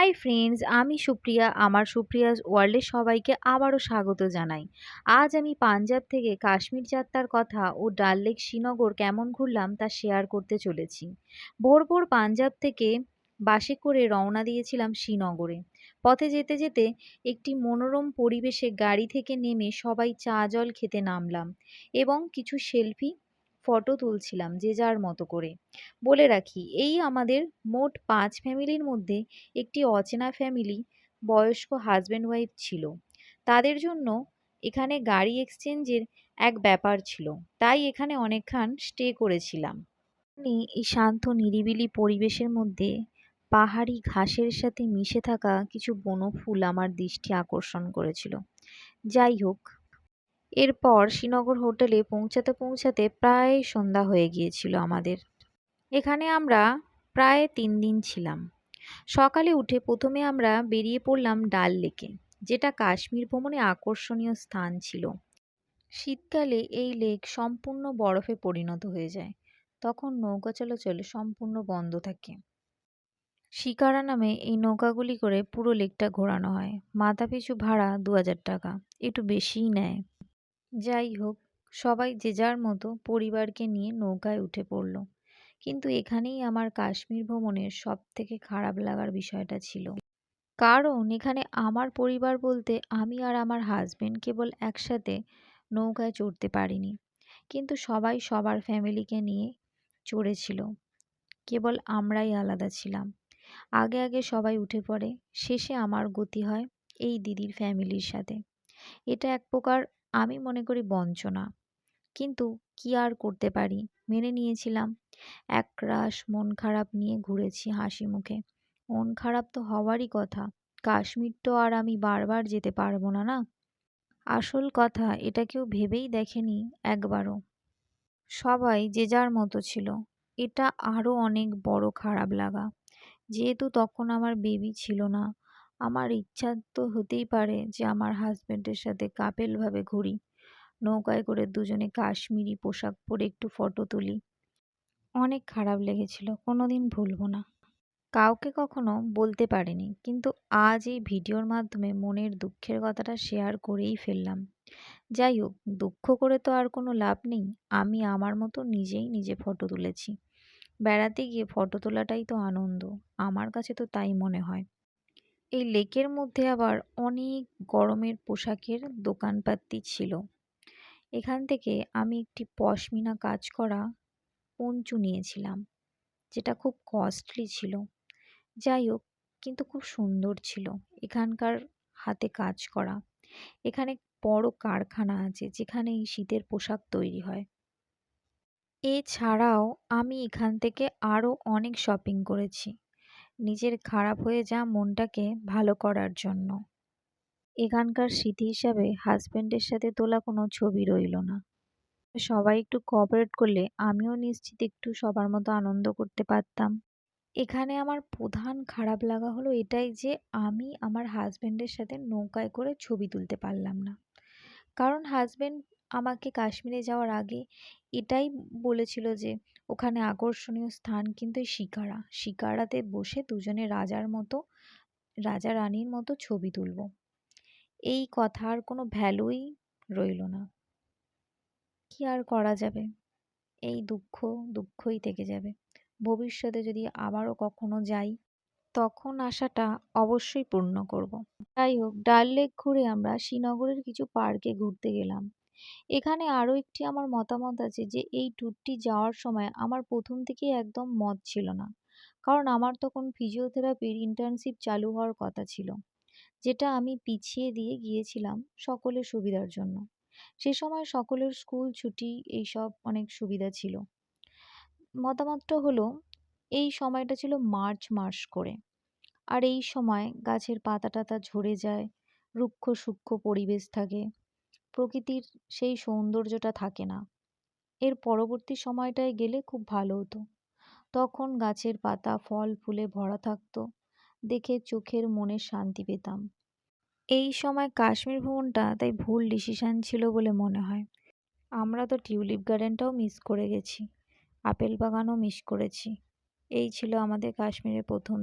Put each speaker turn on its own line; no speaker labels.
Hi friends আমি সুপ্রিয়া, আমার সুপ্রিয়াস ওয়ার্ল্ডে সবাইকে আবারও স্বাগত জানাই। আজ আমি পাঞ্জাব থেকে কাশ্মীর যাত্রার কথা ও ডাল লেক শ্রীনগর কেমন ঘুরলাম তা শেয়ার করতে চলেছি। ভোর ভোর পাঞ্জাব থেকে বাসে করে রওনা দিয়েছিলাম শ্রীনগরে। পথে যেতে যেতে একটি মনোরম পরিবেশে গাড়ি থেকে নেমে সবাই চা জল খেতে নামলাম এবং কিছু সেলফি ফটো তুলছিলাম যে যার মতো করে। বলে রাখি, এই আমাদের মোট পাঁচ ফ্যামিলির মধ্যে একটি অচেনা ফ্যামিলি, বয়স্ক হাজব্যান্ড ওয়াইফ ছিল। তাদের জন্য এখানে গাড়ি এক্সচেঞ্জের এক ব্যাপার ছিল। তাই এখানে অনেকক্ষণ স্টে করেছিলাম। এই শান্ত, নিরিবিলি পরিবেশের মধ্যে পাহাড়ি ঘাসের সাথে মিশে থাকা কিছু বনফুল আমার দৃষ্টি আকর্ষণ করেছিল। যাই হোক এরপর শ্রীনগর হোটেলে পৌঁছাতে পৌঁছাতে প্রায় সন্ধ্যা হয়ে গিয়েছিল আমাদের। এখানে আমরা প্রায় তিন দিন ছিলাম। সকালে উঠে প্রথমে আমরা বেরিয়ে পড়লাম ডাল লেকে, যেটা কাশ্মীর ভ্রমণে আকর্ষণীয় স্থান ছিল। শীতকালে এই লেক সম্পূর্ণ বরফে পরিণত হয়ে যায়। তখন নৌকা চলাচল সম্পূর্ণ বন্ধ থাকে। শিকারা নামে এই নৌকাগুলি করে পুরো লেকটা ঘোরানো হয়। মাথা পিছু ভাড়া দু হাজার টাকা। একটু বেশিই নেয়। যাই হোক, সবাই যে যার মতো পরিবারকে নিয়ে নৌকায় উঠে পড়ল। কিন্তু এখানেই আমার কাশ্মীর ভ্রমণের সব থেকে খারাপ লাগার বিষয়টা ছিল। কারণ এখানে আমার পরিবার বলতে আমি আর আমার হাজবেন্ড কেবল একসাথে নৌকায় চড়তে পারিনি। কিন্তু সবাই সবার ফ্যামিলিকে নিয়ে চড়েছিল। কেবল আমরাই আলাদা ছিলাম। আগে আগে সবাই উঠে পড়ে, শেষে আমার গতি হয় এই দিদির ফ্যামিলির সাথে। এটা এক প্রকার আমি মনে করি বঞ্চনা। কিন্তু কি আর করতে পারি? মেনে নিয়েছিলাম। একরাশ মন খারাপ নিয়ে ঘুরেছি হাসি মুখে। মন খারাপ তো হওয়ারই কথা। কাশ্মীর তো আর আমি বারবার যেতে পারব না না? আসল কথা, এটা কেউ ভেবেই দেখেনি একবারও। সবাই যে যার মতো ছিল। এটা আরও অনেক বড় খারাপ লাগা। যেহেতু তখন আমার বেবি ছিল না। আমার ইচ্ছা তো হতেই পারে যে আমার হাজব্যান্ডের সাথে কাপেলভাবে ঘুরি। নৌকায় করে দুজনে কাশ্মীরি পোশাক পরে একটু ফটো তুলি। অনেক খারাপ লেগেছিল কোনো দিন ভুলবো না। কাউকে কখনো বলতে পারিনি, কিন্তু আজ এই ভিডিওর মাধ্যমে মনের দুঃখের কথাটা শেয়ার করেই ফেললাম। যাই হোক, দুঃখ করে তো আর কোনো লাভ নেই, আমি আমার মতো নিজেই নিজে ফটো তুলেছি। বেড়াতে গিয়ে ফটো তোলাটাই তো আনন্দ, আমার কাছে তো তাই মনে হয়। এই লেকের মধ্যে আবার অনেক গরমের পোশাকের দোকানপাতি ছিল। এখান থেকে আমি একটি পশমিনা কাজ করা পঞ্চু নিয়েছিলাম, যেটা খুব কস্টলি ছিল। যাই হোক, কিন্তু খুব সুন্দর ছিল এখানকার হাতে কাজ করা। এখানে বড় কারখানা আছে, যেখানে এই শীতের পোশাক তৈরি হয়। এছাড়াও আমি এখান থেকে আরও অনেক শপিং করেছি। নিজের খারাপ হয়ে যাওয়া মনটাকে ভালো করার জন্য। এখানকার স্মৃতি হিসাবে হাজব্যান্ডের সাথে তোলা কোনো ছবি রইল না। সবাই একটু কোঅপারেট করলে আমিও নিশ্চিত একটু সবার মতো আনন্দ করতে পারতাম। এখানে আমার প্রধান খারাপ লাগা হলো এটাই যে আমি আমার হাজব্যান্ডের সাথে নৌকায় করে ছবি তুলতে পারলাম না। কারণ হাজব্যান্ড আমাকে কাশ্মীরে যাওয়ার আগে এটাই বলেছিল যে, ওখানে আকর্ষণীয় স্থান কিন্তু এই শিকারা। শিকারাতে বসে দুজনে রাজার মতো, রাজা রানীর মতো ছবি তুলব। এই কথার কোনো ভ্যালুই রইল না। কি আর করা যাবে? এই দুঃখ, দুঃখই থেকে যাবে। ভবিষ্যতে যদি আবারও কখনো যাই, তখন আশাটা অবশ্যই পূর্ণ করব। যাই হোক, ডাল লেক ঘুরে আমরা শ্রীনগরের কিছু পার্কে ঘুরতে গেলাম। এখানে আরও একটি আমার মতামত আছে যে, এই ট্যুরটি যাওয়ার সময় আমার প্রথম থেকেই একদম মত ছিল না। কারণ আমার তখন ফিজিওথেরাপির ইন্টার্নশিপ চালু হওয়ার কথা ছিল, যেটা আমি পিছিয়ে দিয়ে গিয়েছিলাম সকলের সুবিধার জন্য। সে সময় সকলের স্কুল ছুটি এইসব অনেক সুবিধা ছিল। মতামতটা হলো, এই সময়টা ছিল মার্চ মাস করে। আর এই সময় গাছের পাতা টাতা ঝরে যায় রুক্ষ সূক্ষ্ম পরিবেশ থাকে। প্রকৃতির সেই সৌন্দর্যটা থাকে না। এর পরবর্তী সময়টায় গেলে খুব ভালো হতো। তখন গাছের পাতা, ফল, ফুলে ভরা থাকতো। দেখে চোখের মনে শান্তি পেতাম। এই সময় কাশ্মীর ভ্রমণটা তাই ভুল ডিসিশান ছিল বলে মনে হয়। আমরা তো টিউলিপ গার্ডেনটাও মিস করে গেছি। আপেল বাগানও মিস করেছি। এই ছিল আমাদের কাশ্মীরের প্রথম